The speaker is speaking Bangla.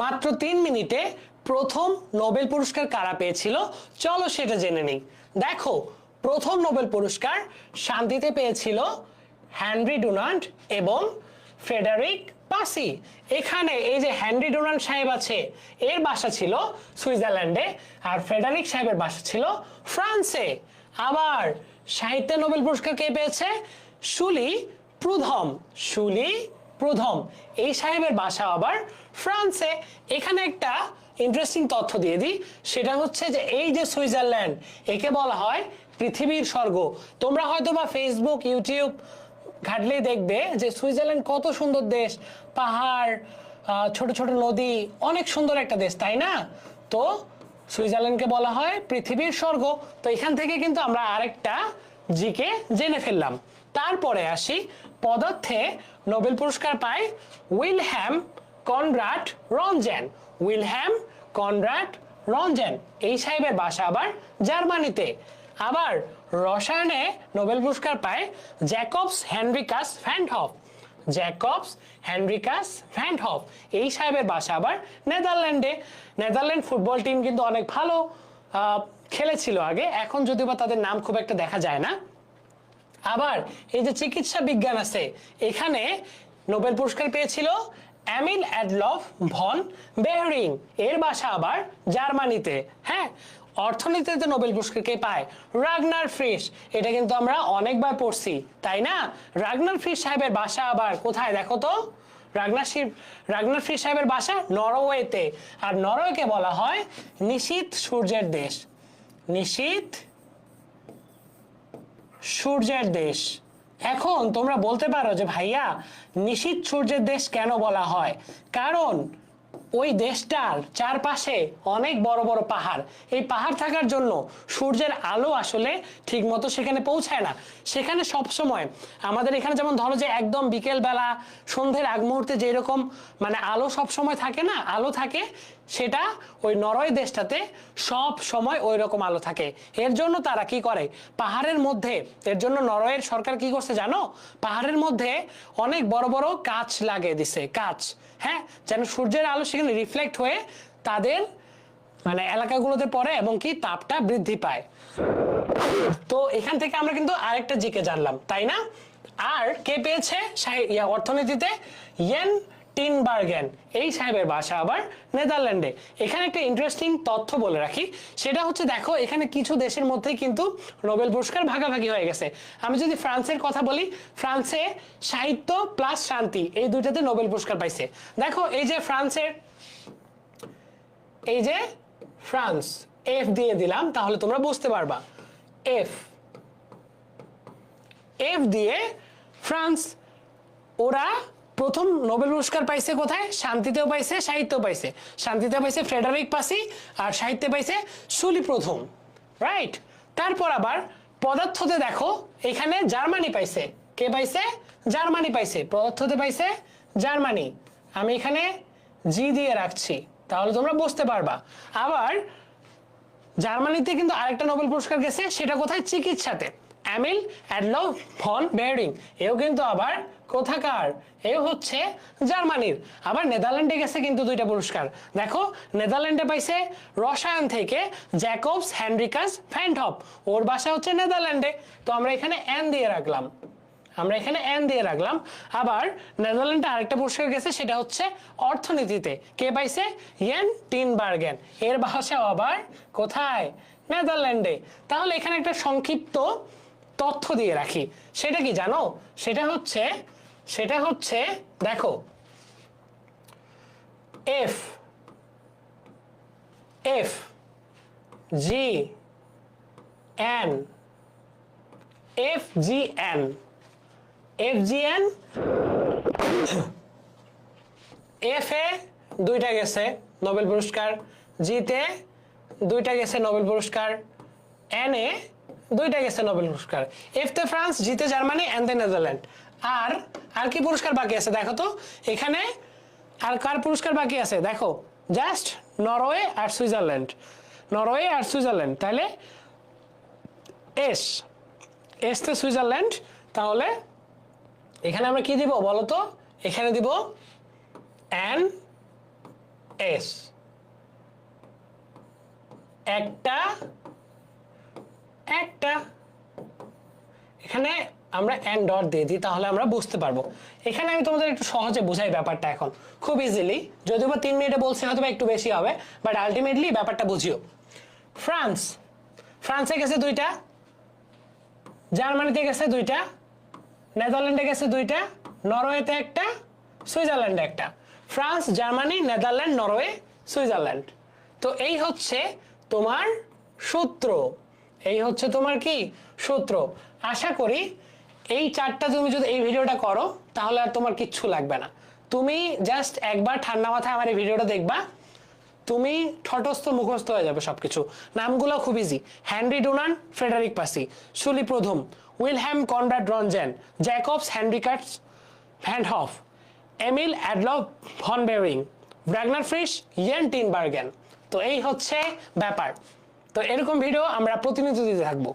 মাত্র তিন মিনিটে প্রথম নোবেল পুরস্কার কারা পেয়েছিল? চলো সেটা জেনে নিই। দেখো, প্রথম নোবেল পুরস্কার শান্তিতে পেয়েছিল হ্যানরি ডোনাল্ড এবং ফ্রেডারিক পাসি। এখানে এই যে হ্যানরি ডোনাল্ড সাহেব আছে, এর বাসা ছিল সুইজারল্যান্ডে আর ফ্রেডারিক সাহেবের বাসা ছিল ফ্রান্সে। আবার সাহিত্যে নোবেল পুরস্কার কে পেয়েছে? সুলি প্রুধম, সুলি প্রথম, এই সাহেবের বাসা আবার ফ্রান্সে। এখানে একটা ইন্টারেস্টিং তথ্য দিয়ে দিই। সেটা হচ্ছে যে এই যে সুইজারল্যান্ড, একে বলা হয় পৃথিবীর স্বর্গ। তোমরা হয়তো বা ফেসবুক ইউটিউব ঘাটলেই দেখবে যে সুইজারল্যান্ড কত সুন্দর দেশ। পাহাড় ছোট ছোট নদী, অনেক সুন্দর একটা দেশ, তাই না? তো সুইজারল্যান্ডকে বলা হয় পৃথিবীর স্বর্গ। তো এখান থেকে কিন্তু আমরা আরেকটা জিকে জেনে ফেললাম। তারপরে আসি পদার্থে নোবেল পুরস্কার পায় Wilhelm Conrad Roentgen. Wilhelm Conrad Roentgen, এই সাহেবের বাসা আবার জার্মানিতে। আবার রসায়নে নোবেল পুরস্কার পায় জ্যাকবস হেনরিকাস ফ্যান্টহফ জ্যাকবস হেনরিকাস ফ্যান্টহফ এই সাহেবের বাসা আবার নেদারল্যান্ডে। নেদারল্যান্ড ফুটবল টিম কিন্তু অনেক ভালো খেলেছিল আগে, এখন যদিও বা তাদের নাম খুব একটা দেখা যায় না। আবার এই যে চিকিৎসা বিজ্ঞান আছে, এখানে নোবেল পুরস্কার পেয়েছিল অ্যামিল অ্যাডলফ ভন বেহরিং, এর বাসা আবার জার্মানিতে হ্যাঁ? অর্থনীতিতে নোবেল পুরস্কার কে পায়? রাগনার ফ্রিস এটা কিন্তু আমরা অনেকবার পড়ছি, তাই না? রাগনার ফ্রিস সাহেবের বাসা আবার কোথায়? দেখো তো, রাগনার রাগনার ফ্রিস সাহেবের বাসা নরওয়েতে, আর নরওয়েকে বলা হয় নিশীত সূর্যের দেশ। নিশীত সূর্যের দেশ। এখন তোমরা বলতে পারো যে ভাইয়া নিশীত সূর্যের দেশ কেন বলা হয়? কারণ ওই দেশটার চারপাশে অনেক বড় বড় পাহাড়। এই পাহাড় থাকার জন্য সূর্যের আলো আসলে ঠিক মতো সেখানে পৌঁছায় না। সেখানে সব সময় আমাদের এখানে যেমন ধরো যে একদম বিকেল বেলা সন্ধ্যের আগ মুহূর্তে যেরকম মানে আলো সব সময় থাকে না, আলো থাকে, সেটা ওই নরওয়ে দেশটাতে সব সময় ওই রকম আলো থাকে। এর জন্য তারা কি করে? পাহাড়ের মধ্যে, এর জন্য নরওয়ের সরকার কি করছে জানো? পাহাড়ের মধ্যে অনেক বড় বড় কাচ লাগিয়ে দিছে কাচ হ্যাঁ? যেন সূর্যের আলো সেখানে রিফ্লেক্ট হয়ে তাদের মানে এলাকাগুলোতে পড়ে এবং কি তাপটা বৃদ্ধি পায়। তো এখান থেকে আমরা কিন্তু আরেকটা জিকে জানলাম, তাই না? আর কে পেয়েছে? অর্থনীতিতে ইয়েন টিনবার্গেন। এই সাহেবের বাসা আবার নেদারল্যান্ডে। এখানে একটা ইন্টারেস্টিং তথ্য বলে রাখি, সেটা হচ্ছে দেখো, এখানে কিছু দেশের মধ্যেই কিন্তু নোবেল পুরস্কার ভাগাভাগি হয়ে গেছে। আমি যদি ফ্রান্সের কথা বলি, ফ্রান্সে সাহিত্য প্লাস শান্তি, এই দুইটাতে নোবেল পুরস্কার পাইছে। দেখো, এই যে ফ্রান্সের এই যে ফ্রান্স এফ দিয়ে দিলাম, তাহলে তোমরা বুঝতে পারবা। এফ এফ দিয়ে ফ্রান্স, ওরা প্রথম নোবেল পুরস্কার পাইছে কোথায়? শান্তিতেও পাইছে, সাহিত্যেও পাইছে। শান্তিতে পাইছে ফ্রেডারিক পাসি আর সাহিত্যে পাইছে সুলি প্রথম রাইট তারপর আবার পদার্থতে দেখো, এখানে জার্মানি পাইছে। কে পাইছে? জার্মানি পাইছে। পদার্থতে পাইছে জার্মানি। আমি এখানে জি দিয়ে রাখছি। তাহলে তোমরা বুঝতে পারবা। আবার জার্মানিতে কিন্তু আরেকটা নোবেল পুরস্কার গেছে, সেটা কোথায়? চিকিৎসাতে। Emil Adolf von Behring. এও কিন্তু আবার কোথাকার? এও হচ্ছে জার্মানির। আবার নেদারল্যান্ডে গেছে কিন্তু দুইটা পুরস্কার। দেখো, নেদারল্যান্ডে পাইছে রসায়ন থেকে জ্যাকবস হ্যান্ড্রিকাস ফ্যান্টহপ ওর বাসা হচ্ছে নেদারল্যান্ডে। তো আমরা এখানে অ্যান দিয়ে রাখলাম। আমরা এখানে এন দিয়ে রাখলাম। আবার নেদারল্যান্ডে আরেকটা পুরস্কার গেছে, সেটা হচ্ছে অর্থনীতিতে। কে পাইছে? ইয়েন টিনবার্গেন এর ভাষাও আবার কোথায়? নেদারল্যান্ডে। তাহলে এখানে একটা সংক্ষিপ্ত তথ্য দিয়ে রাখি। সেটা কি জানো? সেটা হচ্ছে সেটা হচ্ছে, দেখো F F G N F G N FGN? F A দুইটা গেছে নোবেল পুরস্কার। জিতে, দুইটা গেছে নোবেল পুরস্কার। এন এ দুইটা গেছে নোবেল পুরস্কার। এফ তে ফ্রান্স, জিতে জার্মানি এন তে নেদারল্যান্ড আর আর কি পুরস্কার বাকি আছে দেখো তো? এখানে আর কার পুরস্কার বাকি আছে? দেখো জাস্ট নরওয়ে আর সুইজারল্যান্ড নরওয়ে আর সুইজারল্যান্ড তাহলে এস এস তে সুইজারল্যান্ড তাহলে এখানে আমরা কি দিব বলো তো এখানে দিব অ্যান এস একটা একটা। এখানে আমরা অ্যান্ড ডট দিয়ে দিই, তাহলে আমরা বুঝতে পারব। এখানে আমি তোমাদের একটু সহজে বোঝাই ব্যাপারটা এখন। খুব ইজিলি যদিও বা তিন মিনিটে বলছি হয়তো একটু বেশি হবে। বাট আলটিমেটলি ব্যাপারটা বুঝিও। ফ্রান্স। ফ্রান্সে গেছে দুইটা। জার্মানিতে গেছে দুইটা। নেদারল্যান্ডে গেছে দুইটা, নরওয়েতে একটা, সুইজারল্যান্ডে একটা। France, Germany, Netherland, Norway, Switzerland. তো এই হচ্ছে তোমার সূত্র। এই হচ্ছে তোমার কি? সূত্র। আশা করি এই চারটা তুমি যদি এই ভিডিওটা করো, তাহলে আর তোমার কিচ্ছু লাগবে না। তুমি জাস্ট একবার ঠান্ডা মাথায় আমার এই ভিডিওটা দেখবা তুমি ঠটস্থ মুখস্থ হয়ে যাবে সবকিছু। নামগুলো খুব easy Henri Dunant, Frederick Passy Sully প্রথম। Wilhelm Conrad Roentgen, Jacobus Henricus van't Hoff Emil Adolf von Behring. Ragnar Frisch, Jan Tinbergen. তো এই হচ্ছে ব্যাপার। তো এরকম ভিডিও আমরা প্রতিনিয়ত দিতে থাকব।